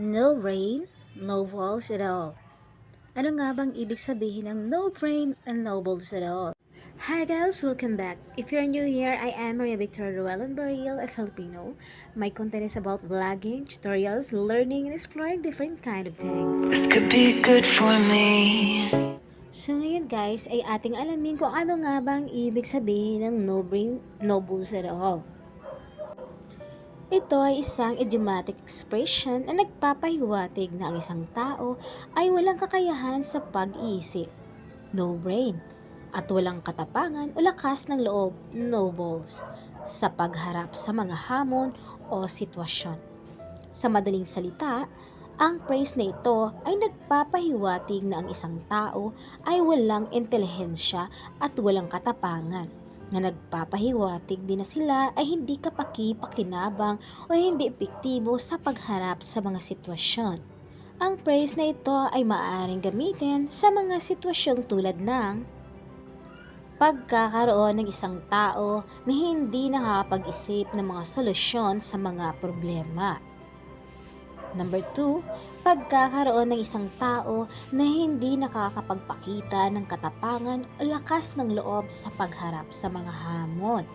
No brain, no balls at all. Ano nga bang ibig sabihin ng no brain and no balls at all? Hi guys, welcome back. If you're new here, I am Maria Victoria Ruelan Baril, a Filipino. My content is about vlogging, tutorials, learning, and exploring different kind of things. This could be good for me. So ngayon guys, ay ating alamin kung ano nga bang ibig sabihin ng no brain, no balls at all. Ito ay isang idiomatic expression na nagpapahiwatig na ang isang tao ay walang kakayahan sa pag-iisip, no brain, at walang katapangan o lakas ng loob, no balls, sa pagharap sa mga hamon o sitwasyon. Sa madaling salita, ang praise na ito ay nagpapahiwatig na ang isang tao ay walang intelihensya at walang katapangan na nagpapahiwatig din na sila ay hindi kapaki-pakinabang o hindi epektibo sa pagharap sa mga sitwasyon. Ang praise na ito ay maaaring gamitin sa mga sitwasyong tulad ng pagkakaroon ng isang tao na hindi nakakapag-isip ng mga solusyon sa mga problema. Number 2, pagkakaroon ng isang tao na hindi nakakapagpakita ng katapangan o lakas ng loob sa pagharap sa mga hamon.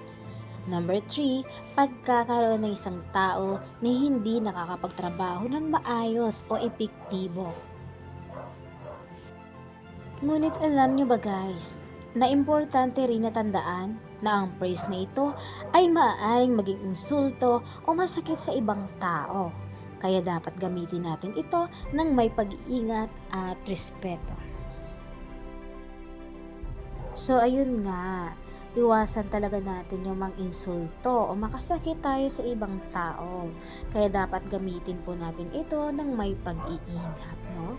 Number 3, pagkakaroon ng isang tao na hindi nakakapagtrabaho ng maayos o epektibo. Ngunit alam nyo ba guys, na importante rin na tandaan na ang praise na ito ay maaaring maging insulto o masakit sa ibang tao. Kaya dapat gamitin natin ito ng may pag-iingat at respeto. So ayun nga, iwasan talaga natin yung mang insulto o makasakit tayo sa ibang tao. Kaya dapat gamitin po natin ito ng may pag-iingat, no?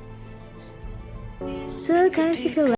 So guys, if you